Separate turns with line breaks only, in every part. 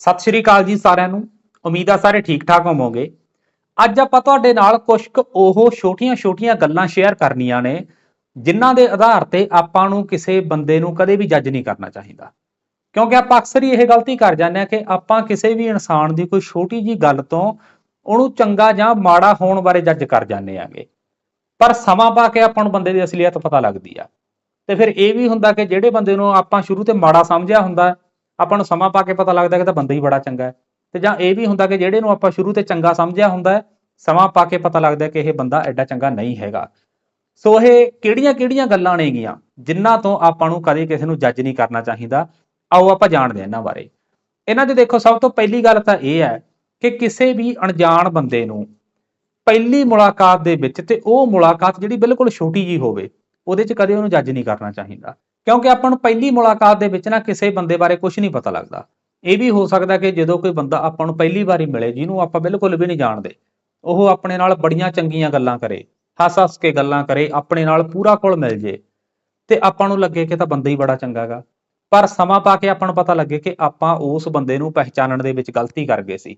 ਸਤਿ ਸ਼੍ਰੀ ਅਕਾਲ ਜੀ ਸਾਰਿਆਂ ਨੂੰ। ਉਮੀਦ ਆ ਸਾਰੇ ਠੀਕ ਠਾਕ ਹੋਵੋਗੇ। ਅੱਜ ਆਪਾਂ ਤੁਹਾਡੇ ਨਾਲ ਕੁਝ ਕੁ ਉਹ ਛੋਟੀਆਂ-ਛੋਟੀਆਂ ਗੱਲਾਂ ਸ਼ੇਅਰ ਕਰਨੀਆਂ ਨੇ, ਜਿਨ੍ਹਾਂ ਦੇ ਆਧਾਰ ਤੇ ਆਪਾਂ ਨੂੰ ਕਿਸੇ ਬੰਦੇ ਨੂੰ ਕਦੇ ਵੀ ਜੱਜ ਨਹੀਂ ਕਰਨਾ ਚਾਹੀਦਾ। ਕਿਉਂਕਿ ਆਪਾਂ ਅਕਸਰ ਹੀ ਇਹ ਗਲਤੀ ਕਰ ਜਾਂਦੇ ਆ ਕਿ ਆਪਾਂ ਕਿਸੇ ਵੀ ਇਨਸਾਨ ਦੀ ਕੋਈ ਛੋਟੀ ਜੀ ਗੱਲ ਤੋਂ ਉਹਨੂੰ ਚੰਗਾ ਜਾਂ ਮਾੜਾ ਹੋਣ ਬਾਰੇ ਜੱਜ ਕਰ ਜਾਂਦੇ ਆਂਗੇ ਪਰ ਸਮਾਂ ਪਾ ਕੇ ਆਪਾਂ ਨੂੰ ਬੰਦੇ ਦੀ ਅਸਲੀਅਤ ਪਤਾ ਲੱਗਦੀ ਆ। ਤੇ ਫਿਰ ਇਹ ਵੀ ਹੁੰਦਾ ਕਿ ਜਿਹੜੇ ਬੰਦੇ ਨੂੰ ਆਪਾਂ ਸ਼ੁਰੂ ਤੇ ਮਾੜਾ ਸਮਝਿਆ ਹੁੰਦਾ ਆਪਾਂ ਨੂੰ ਸਮਾਂ ਪਾ ਕੇ ਪਤਾ ਲੱਗਦਾ ਕਿ ਤਾਂ ਬੰਦਾ ਹੀ ਬੜਾ ਚੰਗਾ ਹੈ। ਤੇ ਜਾਂ ਇਹ ਵੀ ਹੁੰਦਾ ਕਿ ਜਿਹੜੇ ਨੂੰ ਆਪਾਂ ਸ਼ੁਰੂ ਤੇ ਚੰਗਾ ਸਮਝਿਆ ਹੁੰਦਾ ਹੈ, ਸਮਾਂ ਪਾ ਕੇ ਪਤਾ ਲੱਗਦਾ ਕਿ ਇਹ ਬੰਦਾ ਐਡਾ ਚੰਗਾ ਨਹੀਂ ਹੈਗਾ। ਸੋ ਇਹ ਕਿਹੜੀਆਂ-ਕਿਹੜੀਆਂ ਗੱਲਾਂ ਨੇਗੀਆਂ ਜਿਨ੍ਹਾਂ ਤੋਂ ਆਪਾਂ ਨੂੰ ਕਦੇ ਕਿਸੇ ਨੂੰ ਜੱਜ ਨਹੀਂ ਕਰਨਾ ਚਾਹੀਦਾ। ਆਓ ਆਪਾਂ ਜਾਣਦੇ ਹਾਂ ਇਹਨਾਂ ਬਾਰੇ। ਇਹਨਾਂ 'ਚ ਦੇਖੋ, ਸਭ ਤੋਂ ਪਹਿਲੀ ਗੱਲ ਤਾਂ ਇਹ ਹੈ ਕਿ ਕਿਸੇ ਵੀ ਅਣਜਾਣ ਬੰਦੇ ਨੂੰ ਪਹਿਲੀ ਮੁਲਾਕਾਤ ਦੇ ਵਿੱਚ ਤੇ ਉਹ ਮੁਲਾਕਾਤ ਜਿਹੜੀ ਬਿਲਕੁਲ ਛੋਟੀ ਜੀ ਹੋਵੇ, ਉਹਦੇ 'ਚ ਕਦੇ ਉਹਨੂੰ ਜੱਜ ਨਹੀਂ ਕਰਨਾ ਚਾਹੀਦਾ। ਕਿਉਂਕਿ ਆਪਾਂ ਨੂੰ ਪਹਿਲੀ ਮੁਲਾਕਾਤ ਦੇ ਵਿੱਚ ਨਾ ਕਿਸੇ ਬੰਦੇ ਬਾਰੇ ਕੁਝ ਨਹੀਂ ਪਤਾ ਲੱਗਦਾ। ਇਹ ਵੀ ਹੋ ਸਕਦਾ ਕਿ ਜਦੋਂ ਕੋਈ ਬੰਦਾ ਆਪਾਂ ਨੂੰ ਪਹਿਲੀ ਵਾਰੀ ਮਿਲੇ, ਜਿਹਨੂੰ ਆਪਾਂ ਬਿਲਕੁਲ ਵੀ ਨਹੀਂ ਜਾਣਦੇ, ਉਹ ਆਪਣੇ ਨਾਲ ਬੜੀਆਂ ਚੰਗੀਆਂ ਗੱਲਾਂ ਕਰੇ ਹੱਸ-ਹੱਸ ਕੇ ਗੱਲਾਂ ਕਰੇ, ਆਪਣੇ ਨਾਲ ਪੂਰਾ ਕੋਲ ਮਿਲ ਜੇ, ਤੇ ਆਪਾਂ ਨੂੰ ਲੱਗੇ ਕਿ ਤਾਂ ਬੰਦਾ ਹੀ ਬੜਾ ਚੰਗਾਗਾ ਪਰ ਸਮਾਂ ਪਾ ਕੇ ਆਪਾਂ ਨੂੰ ਪਤਾ ਲੱਗੇ ਕਿ ਆਪਾਂ ਉਸ ਬੰਦੇ ਨੂੰ ਪਹਿਚਾਨਣ ਦੇ ਵਿੱਚ ਗਲਤੀ ਕਰ ਗਏ ਸੀ।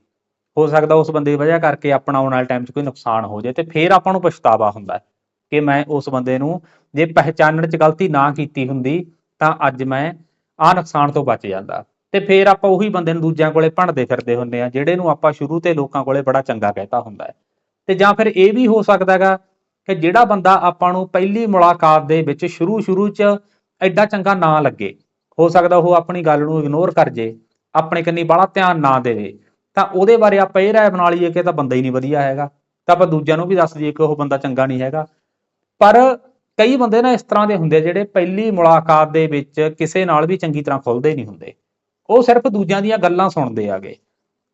ਹੋ ਸਕਦਾ ਉਸ ਬੰਦੇ ਦੀ ਵਜ੍ਹਾ ਕਰਕੇ ਆਪਣਾ ਆਉਣ ਵਾਲੇ ਟਾਈਮ 'ਚ ਕੋਈ ਨੁਕਸਾਨ ਹੋ ਜਾਏ ਤੇ ਫਿਰ ਆਪਾਂ ਨੂੰ ਪਛਤਾਵਾ ਹੁੰਦਾ ਹੈ। ਕਿ ਮੈਂ ਉਸ ਬੰਦੇ ਨੂੰ ਜੇ ਪਹਿਚਾਨਣ 'ਚ ਗਲਤੀ ਨਾ ਕੀਤੀ ਹੁੰਦੀ ਤਾਂ ਅੱਜ ਮੈਂ ਆਹ ਨੁਕਸਾਨ ਤੋਂ ਬਚ ਜਾਂਦਾ। ਤੇ ਫੇਰ ਆਪਾਂ ਉਹੀ ਬੰਦੇ ਨੂੰ ਦੂਜਿਆਂ ਕੋਲੇ ਭੰਡਦੇ ਫਿਰਦੇ ਹੁੰਦੇ ਆ ਜਿਹੜੇ ਨੂੰ ਆਪਾਂ ਸ਼ੁਰੂ ਤੇ ਲੋਕਾਂ ਕੋਲੇ ਬੜਾ ਚੰਗਾ ਕਹਿਤਾ ਹੁੰਦਾ ਹੈ। ਤੇ ਜਾਂ ਫਿਰ ਇਹ ਵੀ ਹੋ ਸਕਦਾ ਹੈਗਾ ਕਿ ਜਿਹੜਾ ਬੰਦਾ ਆਪਾਂ ਨੂੰ ਪਹਿਲੀ ਮੁਲਾਕਾਤ ਦੇ ਵਿੱਚ ਸ਼ੁਰੂ ਸ਼ੁਰੂ 'ਚ ਐਡਾ ਚੰਗਾ ਨਾ ਲੱਗੇ। ਹੋ ਸਕਦਾ ਉਹ ਆਪਣੀ ਗੱਲ ਨੂੰ ਇਗਨੋਰ ਕਰ ਜੇ, ਆਪਣੇ ਕੰਨੀ ਬੜਾ ਧਿਆਨ ਨਾ ਦੇਵੇ। ਤਾਂ ਉਹਦੇ ਬਾਰੇ ਆਪਾਂ ਇਹ ਰਾਏ ਬਣਾ ਲਈਏ ਕਿ ਤਾਂ ਬੰਦਾ ਹੀ ਨਹੀਂ ਵਧੀਆ ਹੈਗਾ। ਤਾਂ ਆਪਾਂ ਦੂਜਿਆਂ ਨੂੰ ਵੀ ਦੱਸ ਦਈਏ ਕਿ ਉਹ ਬੰਦਾ ਚੰਗਾ ਨਹੀਂ ਹੈਗਾ। ਪਰ ਕਈ ਬੰਦੇ ਨਾ ਇਸ ਤਰ੍ਹਾਂ ਦੇ ਹੁੰਦੇ ਜਿਹੜੇ ਪਹਿਲੀ ਮੁਲਾਕਾਤ ਦੇ ਵਿੱਚ ਕਿਸੇ ਨਾਲ ਵੀ ਚੰਗੀ ਤਰ੍ਹਾਂ ਖੁੱਲਦੇ ਨਹੀਂ ਹੁੰਦੇ। ਉਹ ਸਿਰਫ ਦੂਜਿਆਂ ਦੀਆਂ ਗੱਲਾਂ ਸੁਣਦੇ ਆਗੇ।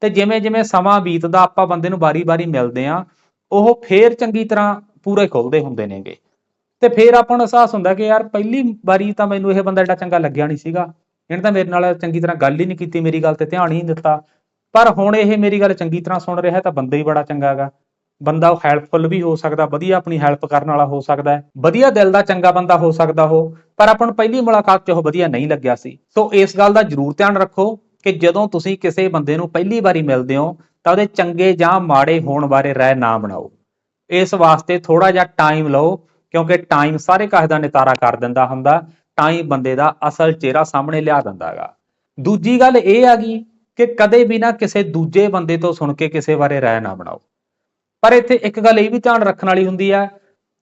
ਤੇ ਜਿਵੇਂ ਜਿਵੇਂ ਸਮਾਂ ਬੀਤਦਾ, ਆਪਾਂ ਬੰਦੇ ਨੂੰ ਵਾਰੀ-ਵਾਰੀ ਮਿਲਦੇ ਆ, ਉਹ ਫੇਰ ਚੰਗੀ ਤਰ੍ਹਾਂ ਪੂਰੇ ਖੁੱਲਦੇ ਹੁੰਦੇ ਨੇਗੇ। ਤੇ ਫੇਰ ਆਪਾਂ ਨੂੰ ਅਹਿਸਾਸ ਹੁੰਦਾ ਕਿ ਯਾਰ ਪਹਿਲੀ ਵਾਰੀ ਤਾਂ ਮੈਨੂੰ ਇਹ ਬੰਦਾ ਏਡਾ ਚੰਗਾ ਲੱਗਿਆ ਨਹੀਂ ਸੀਗਾ। ਇਹਨੇ ਤਾਂ ਮੇਰੇ ਨਾਲ ਚੰਗੀ ਤਰ੍ਹਾਂ ਗੱਲ ਹੀ ਨਹੀਂ ਕੀਤੀ, ਮੇਰੀ ਗੱਲ ਤੇ ਧਿਆਨ ਹੀ ਨਹੀਂ ਦਿੱਤਾ। ਪਰ ਹੁਣ ਇਹ ਮੇਰੀ ਗੱਲ ਚੰਗੀ ਤਰ੍ਹਾਂ ਸੁਣ ਰਿਹਾ ਤਾਂ ਬੰਦਾ ਹੀ ਬੜਾ ਚੰਗਾ ਹੈਗਾ। ਬੰਦਾ ਉਹ ਹੈਲਪਫੁਲ ਵੀ ਹੋ ਸਕਦਾ, ਵਧੀਆ ਆਪਣੀ ਹੈਲਪ ਕਰਨ ਵਾਲਾ ਹੋ ਸਕਦਾ ਹੈ, ਵਧੀਆ ਦਿਲ ਦਾ ਚੰਗਾ ਬੰਦਾ ਹੋ ਸਕਦਾ ਉਹ, ਪਰ ਆਪਾਂ ਨੂੰ ਪਹਿਲੀ ਮੁਲਾਕਾਤ 'ਚ ਉਹ ਵਧੀਆ ਨਹੀਂ ਲੱਗਿਆ ਸੀ। ਸੋ ਇਸ ਗੱਲ ਦਾ ਜ਼ਰੂਰ ਧਿਆਨ ਰੱਖੋ ਕਿ ਜਦੋਂ ਤੁਸੀਂ ਕਿਸੇ ਬੰਦੇ ਨੂੰ ਪਹਿਲੀ ਵਾਰੀ ਮਿਲਦੇ ਹੋ, ਤਾਂ ਉਹਦੇ ਚੰਗੇ ਜਾਂ ਮਾੜੇ ਹੋਣ ਬਾਰੇ ਰਾਏ ਨਾ ਬਣਾਓ। ਇਸ ਵਾਸਤੇ ਥੋੜਾ ਜਿਹਾ ਟਾਈਮ ਲਓ, ਕਿਉਂਕਿ ਟਾਈਮ ਸਾਰੇ ਕਾਹ ਦਾ ਨਿਤਾਰਾ ਕਰ ਦਿੰਦਾ ਹੁੰਦਾ ਟਾਈਮ ਬੰਦੇ ਦਾ ਅਸਲ ਚਿਹਰਾ ਸਾਹਮਣੇ ਲਿਆ ਦਿੰਦਾਗਾ ਦੂਜੀ ਗੱਲ ਇਹ ਆ ਗਈ ਕਿ ਕਦੇ ਵੀ ਨਾ ਕਿਸੇ ਦੂਜੇ ਬੰਦੇ ਤੋਂ ਸੁਣ ਕੇ ਕਿਸੇ ਬਾਰੇ ਰਾਏ ਨਾ ਬਣਾਓ। ਪਰ ਇੱਥੇ ਇੱਕ ਗੱਲ ਇਹ ਵੀ ਧਿਆਨ ਰੱਖਣ ਵਾਲੀ ਹੁੰਦੀ ਹੈ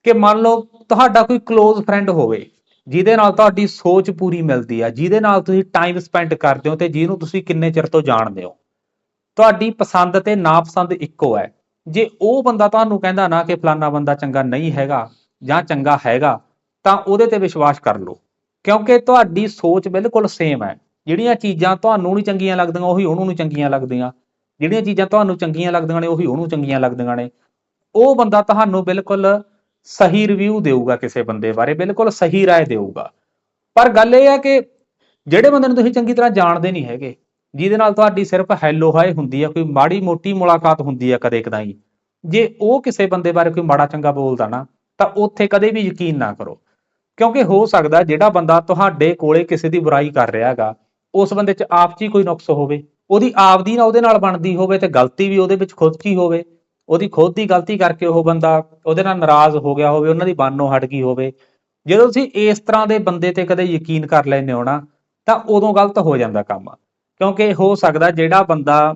ਕਿ ਮੰਨ ਲਓ ਤੁਹਾਡਾ ਕੋਈ ক্লোਜ਼ ਫਰੈਂਡ ਹੋਵੇ, ਜਿਹਦੇ ਨਾਲ ਤੁਹਾਡੀ ਸੋਚ ਪੂਰੀ ਮਿਲਦੀ ਆ, ਜਿਹਦੇ ਨਾਲ ਤੁਸੀਂ ਟਾਈਮ ਸਪੈਂਡ ਕਰਦੇ ਹੋ ਤੇ ਜਿਹਨੂੰ ਤੁਸੀਂ ਕਿੰਨੇ ਚਿਰ ਤੋਂ ਜਾਣਦੇ ਹੋ। ਤੁਹਾਡੀ ਪਸੰਦ ਤੇ ਨਾਪਸੰਦ ਇੱਕੋ ਹੈ। ਜੇ ਉਹ ਬੰਦਾ ਤੁਹਾਨੂੰ ਕਹਿੰਦਾ ਨਾ ਕਿ ਫਲਾਨਾ ਬੰਦਾ ਚੰਗਾ ਨਹੀਂ ਹੈਗਾ ਜਾਂ ਚੰਗਾ ਹੈਗਾ, ਤਾਂ ਉਹਦੇ ਤੇ ਵਿਸ਼ਵਾਸ ਕਰ ਲਓ। ਕਿਉਂਕਿ ਤੁਹਾਡੀ ਸੋਚ ਬਿਲਕੁਲ ਸੇਮ ਹੈ। ਜਿਹੜੀਆਂ ਚੀਜ਼ਾਂ ਤੁਹਾਨੂੰ ਨਹੀਂ ਚੰਗੀਆਂ ਲੱਗਦੀਆਂ, ਉਹੀ ਉਹਨੂੰ ਨਹੀਂ ਚੰਗੀਆਂ ਲੱਗਦੀਆਂ। ਜਿਹੜੀਆਂ ਚੀਜ਼ਾਂ ਤੁਹਾਨੂੰ ਚੰਗੀਆਂ ਲੱਗਦੀਆਂ ਨੇ, ਉਹੀ ਉਹਨੂੰ ਚੰਗੀਆਂ ਲੱਗਦੀਆਂ ਨੇ। ਉਹ ਬੰਦਾ ਤੁਹਾਨੂੰ ਬਿਲਕੁਲ ਸਹੀ ਰਿਵਿਊ ਦੇਊਗਾ ਕਿਸੇ ਬੰਦੇ ਬਾਰੇ, ਬਿਲਕੁਲ ਸਹੀ ਰਾਏ ਦੇਊਗਾ। ਪਰ ਗੱਲ ਇਹ ਹੈ ਕਿ ਜਿਹੜੇ ਬੰਦੇ ਨੂੰ ਤੁਸੀਂ ਚੰਗੀ ਤਰ੍ਹਾਂ ਜਾਣਦੇ ਨਹੀਂ ਹੈਗੇ, ਜਿਹਦੇ ਨਾਲ ਤੁਹਾਡੀ ਸਿਰਫ ਹੈਲੋ ਹਾਏ ਹੁੰਦੀ ਹੈ ਕੋਈ ਮਾੜੀ ਮੋਟੀ ਮੁਲਾਕਾਤ ਹੁੰਦੀ ਹੈ ਕਦੇ ਕਦਾਈ, ਜੇ ਉਹ ਕਿਸੇ ਬੰਦੇ ਬਾਰੇ ਕੋਈ ਮਾੜਾ ਚੰਗਾ ਬੋਲਦਾ ਨਾ, ਤਾਂ ਉੱਥੇ ਕਦੇ ਵੀ ਯਕੀਨ ਨਾ ਕਰੋ। ਕਿਉਂਕਿ ਹੋ ਸਕਦਾ ਜਿਹੜਾ ਬੰਦਾ ਤੁਹਾਡੇ ਕੋਲੇ ਕਿਸੇ ਦੀ ਬੁਰਾਈ ਕਰ ਰਿਹਾ ਹੈਗਾ, ਉਸ ਬੰਦੇ 'ਚ ਆਪ 'ਚ ਹੀ ਕੋਈ ਨੁਕਸ ਹੋਵੇ। ਉਹਦੀ ਆਪਦੀ ਨਾ ਉਹਦੇ ਨਾਲ ਬਣਦੀ ਹੋਵੇ ਤੇ ਗਲਤੀ ਵੀ ਉਹਦੇ ਵਿੱਚ ਖੁਦ 'ਚ ਹੋਵੇ, ਉਹਦੀ ਖੁਦ ਦੀ ਗਲਤੀ ਕਰਕੇ ਉਹ ਬੰਦਾ ਉਹਦੇ ਨਾਲ ਨਾਰਾਜ਼ ਹੋ ਗਿਆ ਹੋਵੇ, ਉਹਨਾਂ ਦੀ ਬਾਨੋਂ ਹਟ ਗਈ ਹੋਵੇ। ਜਦੋਂ ਤੁਸੀਂ ਇਸ ਤਰ੍ਹਾਂ ਦੇ ਬੰਦੇ ਤੇ ਕਦੇ ਯਕੀਨ ਕਰ ਲੈਂਦੇ ਹੋ ਨਾ, ਤਾਂ ਉਦੋਂ ਗਲਤ ਹੋ ਜਾਂਦਾ ਕੰਮ। ਕਿਉਂਕਿ ਹੋ ਸਕਦਾ ਜਿਹੜਾ ਬੰਦਾ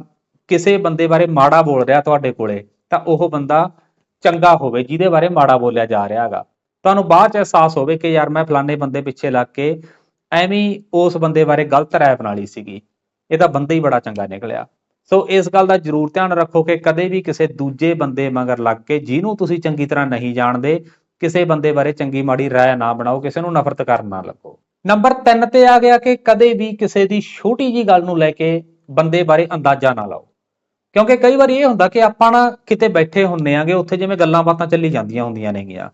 ਕਿਸੇ ਬੰਦੇ ਬਾਰੇ ਮਾੜਾ ਬੋਲ ਰਿਹਾ ਤੁਹਾਡੇ ਕੋਲੇ, ਤਾਂ ਉਹ ਬੰਦਾ ਚੰਗਾ ਹੋਵੇ, ਜਿਹਦੇ ਬਾਰੇ ਮਾੜਾ ਬੋਲਿਆ ਜਾ ਰਿਹਾ ਹੈਗਾ। ਤੁਹਾਨੂੰ ਬਾਅਦ ਚ ਅਹਿਸਾਸ ਹੋਵੇ ਕਿ ਯਾਰ ਮੈਂ ਫਲਾਣੇ ਬੰਦੇ ਪਿੱਛੇ ਲੱਗ ਕੇ ਐਵੇਂ ਉਸ ਬੰਦੇ ਬਾਰੇ ਗਲਤ ਰਾਏ ਬਣਾ ਲਈ ਸੀਗੀ। ਇਹਦਾ ਤਾਂ ਬੰਦਾ ਹੀ ਬੜਾ ਚੰਗਾ ਨਿਕਲਿਆ। ਸੋ ਇਸ ਗੱਲ ਦਾ ਜ਼ਰੂਰ ਧਿਆਨ ਰੱਖੋ ਕਿ ਕਦੇ ਵੀ ਕਿਸੇ ਦੂਜੇ ਬੰਦੇ ਮਗਰ ਲੱਗ ਕੇ ਜਿਹਨੂੰ ਤੁਸੀਂ ਚੰਗੀ ਤਰ੍ਹਾਂ ਨਹੀਂ ਜਾਣਦੇ, ਕਿਸੇ ਬੰਦੇ ਬਾਰੇ ਚੰਗੀ ਮਾੜੀ ਰਾਏ ਨਾ ਬਣਾਓ, ਕਿਸੇ ਨੂੰ ਨਫ਼ਰਤ ਕਰਨ ਨਾ ਲੱਗੋ। ਨੰਬਰ 3 ਤੇ ਆ ਗਿਆ ਕਿ ਕਦੇ ਵੀ ਕਿਸੇ ਦੀ ਛੋਟੀ ਜੀ ਗੱਲ ਨੂੰ ਲੈ ਕੇ ਬੰਦੇ ਬਾਰੇ ਅੰਦਾਜ਼ਾ ਨਾ ਲਾਓ। ਕਿਉਂਕਿ ਕਈ ਵਾਰੀ ਇਹ ਹੁੰਦਾ ਕਿ ਆਪਾਂ ਨਾ ਕਿਤੇ ਬੈਠੇ ਹੁੰਨੇ ਆਗੇ, ਉੱਥੇ ਜਿਵੇਂ ਗੱਲਾਂ ਬਾਤਾਂ ਚੱਲੀ ਜਾਂਦੀਆਂ ਹੁੰਦੀਆਂ ਨੇਗੀਆਂ।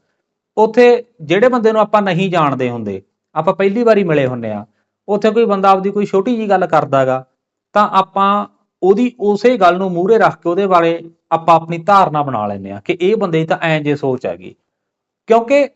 ਉੱਥੇ ਜਿਹੜੇ ਬੰਦੇ ਨੂੰ ਆਪਾਂ ਨਹੀਂ ਜਾਣਦੇ ਹੁੰਦੇ, ਆਪਾਂ ਪਹਿਲੀ ਵਾਰੀ ਮਿਲੇ ਹੁੰਨੇ ਆ ਉੱਥੇ ਕੋਈ ਬੰਦਾ ਆਪਦੀ ਕੋਈ ਛੋਟੀ ਜੀ ਗੱਲ ਕਰਦਾਗਾ ਤਾਂ ਆਪਾਂ ਉਹਦੀ ਉਸੇ ਗੱਲ ਨੂੰ ਮੂਹਰੇ ਰੱਖ ਕੇ ਉਹਦੇ ਬਾਰੇ ਆਪਾਂ ਆਪਣੀ ਧਾਰਨਾ ਬਣਾ ਲੈਂਦੇ ਆ ਕਿ ਇਹ ਬੰਦੇ ਦੀ ਤਾਂ ਐਂ ਜੇ ਸੋਚ ਹੈਗੀ। ਕਿਉਂਕਿ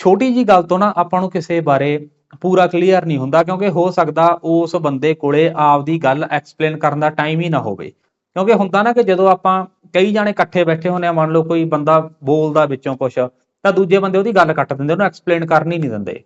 ਛੋਟੀ ਜੀ ਗੱਲ ਤੋਂ ਨਾ ਆਪਾਂ ਨੂੰ ਕਿਸੇ ਬਾਰੇ ਪੂਰਾ ਕਲੀਅਰ ਨਹੀਂ ਹੁੰਦਾ, ਕਿਉਂਕਿ ਹੋ ਸਕਦਾ ਉਸ ਬੰਦੇ ਕੋਲੇ ਆਪਦੀ ਗੱਲ ਐਕਸਪਲੇਨ ਕਰਨ ਦਾ ਟਾਈਮ ਹੀ ਨਾ ਹੋਵੇ। ਕਿਉਂਕਿ ਹੁੰਦਾ ਨਾ ਕਿ ਜਦੋਂ ਆਪਾਂ ਕਈ ਜਾਣੇ ਇਕੱਠੇ ਬੈਠੇ ਹੁੰਦੇ ਆ ਮੰਨ ਲਓ ਕੋਈ ਬੰਦਾ ਬੋਲਦਾ ਵਿੱਚੋਂ ਕੁਝ ਤਾਂ ਦੂਜੇ ਬੰਦੇ ਉਹਦੀ ਗੱਲ ਕੱਟ ਦਿੰਦੇ, ਉਹਨੂੰ ਐਕਸਪਲੇਨ ਕਰਨ ਹੀ ਨਹੀਂ ਦਿੰਦੇ।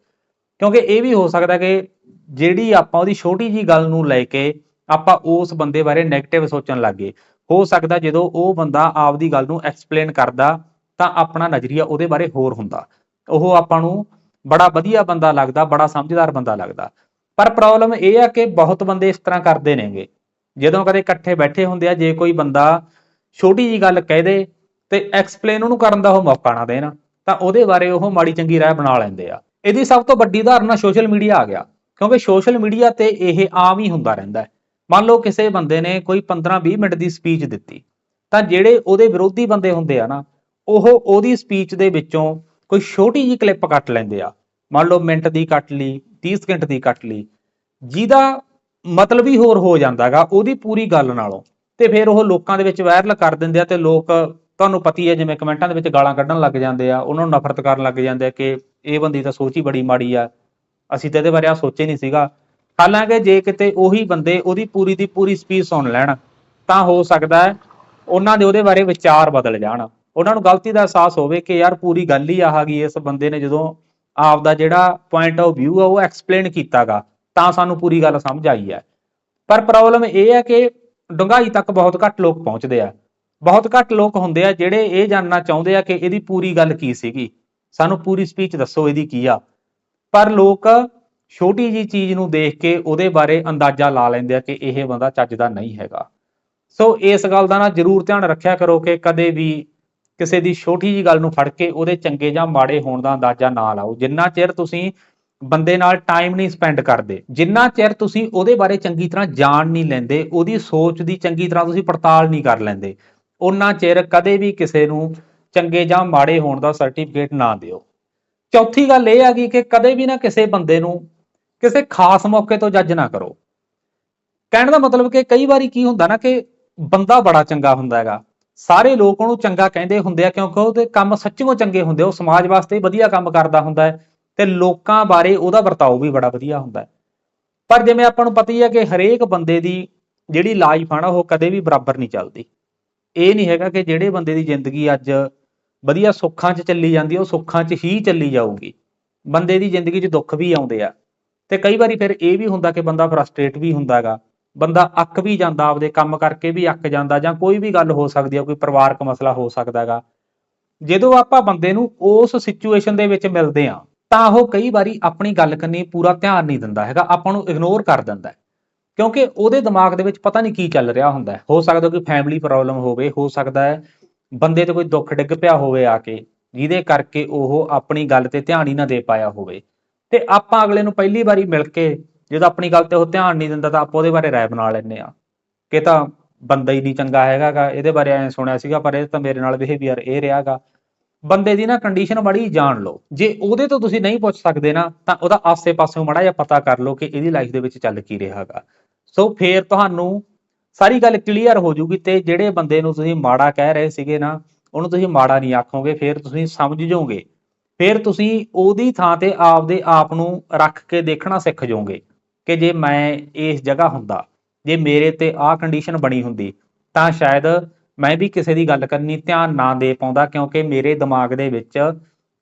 ਕਿਉਂਕਿ ਇਹ ਵੀ ਹੋ ਸਕਦਾ ਕਿ ਜਿਹੜੀ ਆਪਾਂ ਉਹਦੀ ਛੋਟੀ ਜੀ ਗੱਲ ਨੂੰ ਲੈ ਕੇ ਆਪਾਂ ਉਸ ਬੰਦੇ ਬਾਰੇ 네ਗੇਟਿਵ ਸੋਚਣ ਲੱਗੇ ਹੋ ਸਕਦਾ ਜਦੋਂ ਉਹ ਬੰਦਾ ਆਪਦੀ ਗੱਲ ਨੂੰ ਐਕਸਪਲੇਨ ਕਰਦਾ, ਤਾਂ ਆਪਣਾ ਨਜ਼ਰੀਆ ਉਹਦੇ ਬਾਰੇ ਹੋਰ ਹੁੰਦਾ। ਉਹ ਆਪਾਂ ਨੂੰ ਬੜਾ ਵਧੀਆ ਬੰਦਾ ਲੱਗਦਾ, ਬੜਾ ਸਮਝਦਾਰ ਬੰਦਾ ਲੱਗਦਾ। ਪਰ ਪ੍ਰੋਬਲਮ ਇਹ ਆ ਕਿ ਬਹੁਤ ਬੰਦੇ ਇਸ ਤਰ੍ਹਾਂ ਕਰਦੇ ਨੇਗੇ। ਜਦੋਂ ਕਦੇ ਇਕੱਠੇ ਬੈਠੇ ਹੁੰਦੇ ਆ, ਜੇ ਕੋਈ ਬੰਦਾ ਛੋਟੀ ਜੀ ਗੱਲ ਕਹਿ ਦੇ ਤੇ ਐਕਸਪਲੇਨ ਉਹਨੂੰ ਕਰਨ ਦਾ ਉਹ ਮੌਕਾ ਨਾ ਦੇਣ, ਤਾਂ ਉਹਦੇ ਬਾਰੇ ਉਹ ਮਾੜੀ ਚੰਗੀ ਰਾਏ ਬਣਾ ਲੈਂਦੇ ਆ। ਇਹਦੀ ਸਭ ਤੋਂ ਵੱਡੀ ਉਦਾਹਰਨ ਸੋਸ਼ਲ ਮੀਡੀਆ ਆ ਗਿਆ। ਕਿਉਂਕਿ ਸੋਸ਼ਲ ਮੀਡੀਆ ਤੇ ਇਹ ਆਮ ਹੀ ਹੁੰਦਾ ਰਹਿੰਦਾ ਹੈ। ਮੰਨ ਲਓ ਕਿਸੇ ਬੰਦੇ ਨੇ ਕੋਈ 15-20 ਮਿੰਟ ਦੀ ਸਪੀਚ ਦਿੱਤੀ, ਤਾਂ ਜਿਹੜੇ ਉਹਦੇ ਵਿਰੋਧੀ ਬੰਦੇ ਹੁੰਦੇ ਆ ਨਾ, ਉਹ ਉਹਦੀ ਸਪੀਚ ਦੇ ਵਿੱਚੋਂ ਕੋਈ ਛੋਟੀ ਜਿਹੀ ਕਲਿੱਪ ਕੱਟ ਲੈਂਦੇ ਆ। ਮੰਨ ਲਓ ਮਿੰਟ ਦੀ ਕੱਟ ਲਈ 30 ਸਕਿੰਟ ਦੀ ਕੱਟ ਲਈ, ਜਿਹਦਾ ਮਤਲਬ ਹੀ ਹੋਰ ਹੋ ਜਾਂਦਾਗਾ ਉਹਦੀ ਪੂਰੀ ਗੱਲ ਨਾਲੋਂ। ਤੇ ਫਿਰ ਉਹ ਲੋਕਾਂ ਦੇ ਵਿੱਚ ਵਾਇਰਲ ਕਰ ਦਿੰਦੇ ਆ ਤੇ ਲੋਕ ਤੁਹਾਨੂੰ ਪਤੀ ਹੈ, ਜਿਵੇਂ ਕਮੈਂਟਾਂ ਦੇ ਵਿੱਚ ਗਾਲਾਂ ਕੱਢਣ ਲੱਗ ਜਾਂਦੇ ਆ, ਉਹਨਾਂ ਨੂੰ ਨਫ਼ਰਤ ਕਰਨ ਲੱਗ ਜਾਂਦੇ ਆ ਕਿ ਇਹ ਬੰਦੀ ਤਾਂ ਸੋਚ ਹੀ ਬੜੀ ਮਾੜੀ ਆ। ਅਸੀਂ ਤਾਂ ਇਹਦੇ ਬਾਰੇ ਆ ਸੋਚੇ ਨਹੀਂ ਸੀਗਾ। ਹਾਲਾਂਕਿ ਜੇ ਕਿਤੇ ਉਹੀ ਬੰਦੇ ਉਹਦੀ ਪੂਰੀ ਦੀ ਪੂਰੀ ਸਪੀਚ ਸੁਣ ਲੈਣ, ਤਾਂ ਹੋ ਸਕਦਾ ਹੈ ਉਹਨਾਂ ਦੇ ਉਹਦੇ ਬਾਰੇ ਵਿਚਾਰ ਬਦਲ ਜਾਣ। ਉਹਨਾਂ ਨੂੰ ਗਲਤੀ ਦਾ ਅਹਿਸਾਸ ਹੋਵੇ ਕਿ ਯਾਰ ਪੂਰੀ ਗੱਲ ਹੀ ਆਹ ਗਈ, ਇਸ ਬੰਦੇ ਨੇ ਜਦੋਂ ਆਪ ਦਾ ਜਿਹੜਾ ਪੁਆਇੰਟ ਆਫ View ਆ ਉਹ ਐਕਸਪਲੇਨ ਕੀਤਾਗਾ, ਤਾਂ ਸਾਨੂੰ ਪੂਰੀ ਗੱਲ ਸਮਝ ਆਈ ਹੈ। ਪਰ ਪ੍ਰੋਬਲਮ ਇਹ ਹੈ ਕਿ ਡੂੰਘਾਈ ਤੱਕ ਬਹੁਤ ਘੱਟ ਲੋਕ ਪਹੁੰਚਦੇ ਆ। ਬਹੁਤ ਘੱਟ ਲੋਕ ਹੁੰਦੇ ਆ ਜਿਹੜੇ ਇਹ ਜਾਣਨਾ ਚਾਹੁੰਦੇ ਆ ਕਿ ਇਹਦੀ ਪੂਰੀ ਗੱਲ ਕੀ ਸੀਗੀ। ਸਾਨੂੰ ਪੂਰੀ ਸਪੀਚ ਦੱਸੋ ਇਹਦੀ ਕੀ ਆ। ਪਰ ਲੋਕ ਛੋਟੀ ਜੀ ਚੀਜ਼ ਨੂੰ ਦੇਖ ਕੇ ਉਹਦੇ ਬਾਰੇ ਅੰਦਾਜ਼ਾ ਲਾ ਲੈਂਦੇ ਆ ਕਿ ਇਹ ਬੰਦਾ ਚੱਜ ਦਾ ਨਹੀਂ ਹੈਗਾ। ਸੋ ਇਸ ਗੱਲ ਦਾ ਨਾ ਜ਼ਰੂਰ ਧਿਆਨ ਰੱਖਿਆ ਕਰੋ ਕਿ ਕਦੇ ਵੀ ਕਿਸੇ ਦੀ ਛੋਟੀ ਜੀ ਗੱਲ ਨੂੰ ਫੜ ਕੇ ਉਹਦੇ ਚੰਗੇ ਜਾਂ ਮਾੜੇ ਹੋਣ ਦਾ ਅੰਦਾਜ਼ਾ ਨਾ ਲਾਓ। ਜਿੰਨਾ ਚਿਰ ਤੁਸੀਂ ਬੰਦੇ ਨਾਲ ਟਾਈਮ ਨਹੀਂ ਸਪੈਂਡ ਕਰਦੇ, ਜਿੰਨਾ ਚਿਰ ਤੁਸੀਂ ਉਹਦੇ ਬਾਰੇ ਚੰਗੀ ਤਰ੍ਹਾਂ ਜਾਣ ਨਹੀਂ ਲੈਂਦੇ, ਉਹਦੀ ਸੋਚ ਦੀ ਚੰਗੀ ਤਰ੍ਹਾਂ ਤੁਸੀਂ ਪੜਤਾਲ ਨਹੀਂ ਕਰ ਲੈਂਦੇ ਉਹਨਾਂ ਚਿਰ ਕਦੇ ਵੀ ਕਿਸੇ ਨੂੰ ਚੰਗੇ ਜਾਂ ਮਾੜੇ ਹੋਣ ਦਾ ਸਰਟੀਫਿਕੇਟ ਨਾ ਦਿਓ। ਚੌਥੀ ਗੱਲ ਇਹ ਆ ਕਿ ਕਦੇ ਵੀ ਨਾ ਕਿਸੇ ਬੰਦੇ ਨੂੰ ਕਿਸੇ ਖਾਸ ਮੌਕੇ ਤੋਂ ਜੱਜ ਨਾ ਕਰੋ। ਕਹਿਣ ਦਾ ਮਤਲਬ ਕਿ ਕਈ ਵਾਰੀ ਕੀ ਹੁੰਦਾ ਨਾ ਕਿ ਬੰਦਾ ਬੜਾ ਚੰਗਾ ਹੁੰਦਾ ਹੈਗਾ। ਸਾਰੇ ਲੋਕ ਉਹਨੂੰ ਚੰਗਾ ਕਹਿੰਦੇ ਹੁੰਦੇ ਆ ਕਿਉਂਕਿ ਉਹਦੇ ਕੰਮ ਸੱਚੀਓ ਚੰਗੇ ਹੁੰਦੇ ਉਹ ਸਮਾਜ ਵਾਸਤੇ ਵਧੀਆ ਕੰਮ ਕਰਦਾ ਹੁੰਦਾ ਹੈ ਤੇ ਲੋਕਾਂ ਬਾਰੇ ਉਹਦਾ ਵਰਤਾਓ ਵੀ ਬੜਾ ਵਧੀਆ ਹੁੰਦਾ ਹੈ। ਪਰ ਜਿਵੇਂ ਆਪਾਂ ਨੂੰ ਪਤਾ ਹੀ ਹੈ ਕਿ ਹਰੇਕ ਬੰਦੇ ਦੀ ਜਿਹੜੀ ਲਾਈਫ ਆ ਨਾ, ਉਹ ਕਦੇ ਵੀ ਬਰਾਬਰ ਨਹੀਂ ਚੱਲਦੀ। ਇਹ ਨਹੀਂ ਹੈਗਾ ਕਿ ਜਿਹੜੇ ਬੰਦੇ ਦੀ ਜ਼ਿੰਦਗੀ ਅੱਜ ਵਧੀਆ ਸੁੱਖਾਂ 'ਚ ਚੱਲੀ ਜਾਂਦੀ ਹੈ, ਉਹ ਸੁੱਖਾਂ 'ਚ ਹੀ ਚੱਲੀ ਜਾਊਗੀ। ਬੰਦੇ ਦੀ ਜ਼ਿੰਦਗੀ 'ਚ ਦੁੱਖ ਵੀ ਆਉਂਦੇ ਆ। ਤੇ ਕਈ ਵਾਰੀ ਫਿਰ ਇਹ ਵੀ ਹੁੰਦਾ ਕਿ ਬੰਦਾ ਫਰਸਟ੍ਰੇਟ ਵੀ ਹੁੰਦਾਗਾ। ਬੰਦਾ ਅੱਕ ਵੀ ਜਾਂਦਾ ਆਪਦੇ ਕੰਮ ਕਰਕੇ ਵੀ ਅੱਕ ਜਾਂਦਾ ਜਾਂ ਕੋਈ ਵੀ ਗੱਲ ਹੋ ਸਕਦੀ ਆ ਕੋਈ ਪਰਿਵਾਰਕ ਮਸਲਾ ਹੋ ਸਕਦਾਗਾ। ਜਦੋਂ ਆਪਾਂ ਬੰਦੇ ਨੂੰ ਉਸ ਸਿਚੁਏਸ਼ਨ ਦੇ ਵਿੱਚ ਮਿਲਦੇ ਆ ਤਾਂ ਉਹ ਕਈ ਵਾਰੀ ਆਪਣੀ ਗੱਲ ਕਰਨੀ ਪੂਰਾ ਧਿਆਨ ਨਹੀਂ ਦਿੰਦਾ ਹੈਗਾ ਆਪਾਂ ਨੂੰ ਇਗਨੋਰ ਕਰ ਦਿੰਦਾ ਹੈ। ਕਿਉਂਕਿ ਉਹਦੇ ਦਿਮਾਗ ਦੇ ਵਿੱਚ ਪਤਾ ਨਹੀਂ ਕੀ ਚੱਲ ਰਿਹਾ ਹੁੰਦਾ ਹੋ। ਸਕਦਾ ਕੋਈ ਫੈਮਿਲੀ ਪ੍ਰੋਬਲਮ ਹੋਵੇ ਹੋ ਸਕਦਾ ਹੈ ਬੰਦੇ ਤੇ ਕੋਈ ਦੁੱਖ ਡਿੱਗ ਪਿਆ ਹੋਵੇ ਆ ਕੇ, ਜਿਹਦੇ ਕਰਕੇ ਉਹ ਆਪਣੀ ਗੱਲ ਤੇ ਧਿਆਨ ਹੀ ਨਾ ਦੇ ਪਾਇਆ ਹੋਵੇ। ਤੇ ਆਪਾਂ ਅਗਲੇ ਨੂੰ ਪਹਿਲੀ ਵਾਰੀ ਮਿਲ ਕੇ ਜਦੋਂ ਆਪਣੀ ਗੱਲ ਤੇ ਉਹ ਧਿਆਨ ਨਹੀਂ ਦਿੰਦਾ ਤਾਂ ਆਪਾਂ ਉਹਦੇ ਬਾਰੇ ਰਾਏ ਬਣਾ ਲੈਂਦੇ ਆ ਕਿ ਤਾਂ ਬੰਦਾ ਹੀ ਨਹੀਂ ਚੰਗਾ ਹੈਗਾਗਾ, ਇਹਦੇ ਬਾਰੇ ਐਂ ਸੁਣਿਆ ਸੀਗਾ, ਪਰ ਇਹ ਤਾਂ ਮੇਰੇ ਨਾਲ ਬਿਹੇਵੀਅਰ ਇਹ ਰਿਹਾਗਾ। ਬੰਦੇ ਦੀ ਨਾ ਕੰਡੀਸ਼ਨ ਬੜੀ ਜਾਣ ਲਓ। ਜੇ ਉਹਦੇ ਤੋਂ ਤੁਸੀਂ ਨਹੀਂ ਪੁੱਛ ਸਕਦੇ ਨਾ, ਤਾਂ ਉਹਦਾ ਆਸੇ-ਪਾਸੇ ਮੜਾ ਜਿਹਾ ਪਤਾ ਕਰ ਲਓ ਕਿ ਇਹਦੀ ਲਾਈਫ ਦੇ ਵਿੱਚ ਚੱਲ ਕੀ ਰਿਹਾਗਾ। ਸੋ ਫੇਰ ਤੁਹਾਨੂੰ ਸਾਰੀ ਗੱਲ ਕਲੀਅਰ ਹੋ ਜੂਗੀ ਤੇ ਜਿਹੜੇ ਬੰਦੇ ਨੂੰ ਤੁਸੀਂ ਮਾੜਾ ਕਹਿ ਰਹੇ ਸੀਗੇ ਨਾ, ਉਹਨੂੰ ਤੁਸੀਂ ਮਾੜਾ ਨਹੀਂ ਆਖੋਗੇ, ਫਿਰ ਤੁਸੀਂ ਸਮਝ ਜਾਓਗੇ। ਫਿਰ ਤੁਸੀਂ ਉਹਦੀ ਥਾਂ ਤੇ ਆਪਦੇ ਆਪ ਨੂੰ ਰੱਖ ਕੇ ਦੇਖਣਾ ਸਿੱਖ ਜਾਓਗੇ ਕਿ ਜੇ ਮੈਂ ਇਸ ਜਗ੍ਹਾ ਹੁੰਦਾ, ਜੇ ਮੇਰੇ ਤੇ ਆਹ ਕੰਡੀਸ਼ਨ ਬਣੀ ਹੁੰਦੀ, ਤਾਂ ਸ਼ਾਇਦ ਮੈਂ ਵੀ ਕਿਸੇ ਦੀ ਗੱਲ ਕਰਨੀ ਧਿਆਨ ਨਾ ਦੇ ਪਾਉਂਦਾ, ਕਿਉਂਕਿ ਮੇਰੇ ਦਿਮਾਗ ਦੇ ਵਿੱਚ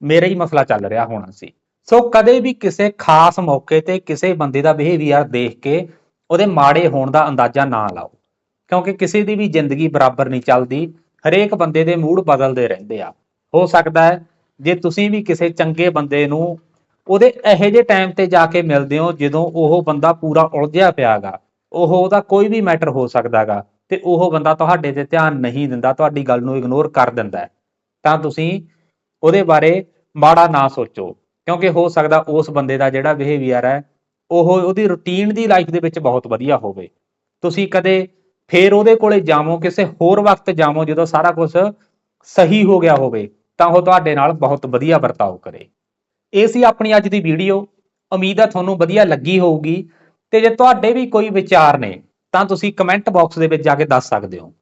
ਮੇਰਾ ਹੀ ਮਸਲਾ ਚੱਲ ਰਿਹਾ ਹੋਣਾ ਸੀ। ਸੋ ਕਦੇ ਵੀ ਕਿਸੇ ਖਾਸ ਮੌਕੇ ਤੇ ਕਿਸੇ ਬੰਦੇ ਦਾ ਬਿਹੇਵੀਅਰ ਦੇਖ ਕੇ ਉਹਦੇ ਮਾੜੇ ਹੋਣ ਦਾ ਅੰਦਾਜ਼ਾ ਨਾ ਲਾਓ। ਕਿਉਂਕਿ ਕਿਸੇ ਦੀ ਵੀ ਜ਼ਿੰਦਗੀ ਬਰਾਬਰ ਨਹੀਂ ਚੱਲਦੀ, ਹਰੇਕ ਬੰਦੇ ਦੇ ਮੂਡ ਬਦਲਦੇ ਰਹਿੰਦੇ ਆ। ਹੋ ਸਕਦਾ ਹੈ ਜੇ ਤੁਸੀਂ ਵੀ ਕਿਸੇ ਚੰਗੇ ਬੰਦੇ ਨੂੰ ਉਹਦੇ ਇਹੋ ਜਿਹੇ ਟਾਈਮ ਤੇ ਜਾ ਕੇ ਮਿਲਦੇ ਹੋ ਜਦੋਂ ਉਹ ਬੰਦਾ ਪੂਰਾ ਉਲਝਿਆ ਪਿਆਗਾ, ਉਹ ਉਹਦਾ ਕੋਈ ਵੀ ਮੈਟਰ ਹੋ ਸਕਦਾਗਾ ਤੇ ਉਹ ਬੰਦਾ ਤੁਹਾਡੇ ਤੇ ਧਿਆਨ ਨਹੀਂ ਦਿੰਦਾ, ਤੁਹਾਡੀ ਗੱਲ ਨੂੰ ਇਗਨੋਰ ਕਰ ਦਿੰਦਾ ਤਾਂ ਤੁਸੀਂ ਉਹਦੇ ਬਾਰੇ ਮਾੜਾ ਨਾ ਸੋਚੋ, ਕਿਉਂਕਿ ਹੋ ਸਕਦਾ ਉਸ ਬੰਦੇ ਦਾ ਜਿਹੜਾ ਬਿਹੇਵੀਅਰ ਹੈ, ਉਹ ਉਹਦੀ ਰੁਟੀਨ ਦੀ ਲਾਈਫ ਦੇ ਵਿੱਚ ਬਹੁਤ ਵਧੀਆ ਹੋਵੇ। ਤੁਸੀਂ ਕਦੇ ਫੇਰ ਉਹਦੇ ਕੋਲੇ ਜਾਵੋ, ਕਿਸੇ ਹੋਰ ਵਕਤ ਜਾਵੋ, ਜਦੋਂ ਸਾਰਾ ਕੁਝ ਸਹੀ ਹੋ ਗਿਆ ਹੋਵੇ, ਤਾਂ ਉਹ ਤੁਹਾਡੇ ਨਾਲ ਬਹੁਤ ਵਧੀਆ ਵਰਤਾਓ ਕਰੇ। ਇਹ ਸੀ ਆਪਣੀ ਅੱਜ ਦੀ ਵੀਡੀਓ। ਉਮੀਦ ਹੈ ਤੁਹਾਨੂੰ ਵਧੀਆ ਲੱਗੀ ਹੋਊਗੀ। ਤੇ ਜੇ ਤੁਹਾਡੇ ਵੀ ਕੋਈ ਵਿਚਾਰ ਨੇ, ਤਾਂ ਤੁਸੀਂ ਕਮੈਂਟ ਬਾਕਸ ਦੇ ਵਿੱਚ ਜਾ ਕੇ ਦੱਸ ਸਕਦੇ ਹੋ।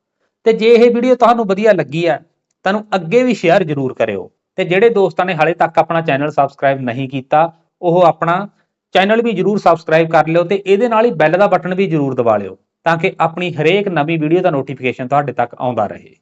ਤੇ ਜੇ ਇਹ ਵੀਡੀਓ ਤੁਹਾਨੂੰ ਵਧੀਆ ਲੱਗੀ ਹੈ ਤੁਹਾਨੂੰ ਅੱਗੇ ਵੀ ਸ਼ੇਅਰ ਜ਼ਰੂਰ ਕਰਿਓ। ਤੇ ਜਿਹੜੇ ਦੋਸਤਾਂ ਨੇ ਹਾਲੇ ਤੱਕ ਆਪਣਾ ਚੈਨਲ ਸਬਸਕ੍ਰਾਈਬ ਨਹੀਂ ਕੀਤਾ, ਉਹ ਆਪਣਾ ਚੈਨਲ ਵੀ ਜਰੂਰ ਸਬਸਕ੍ਰਾਈਬ ਕਰ ਲਿਓ ਤੇ ਇਹਦੇ ਨਾਲ ਹੀ ਬੈਲ ਦਾ ਬਟਨ ਵੀ ਜਰੂਰ ਦਬਾ ਲਿਓ। ਤਾਂ ਕਿ ਆਪਣੀ ਹਰੇਕ ਨਵੀਂ ਵੀਡੀਓ ਦਾ ਨੋਟੀਫਿਕੇਸ਼ਨ ਤੁਹਾਡੇ ਤੱਕ ਆਉਂਦਾ ਰਹੇ।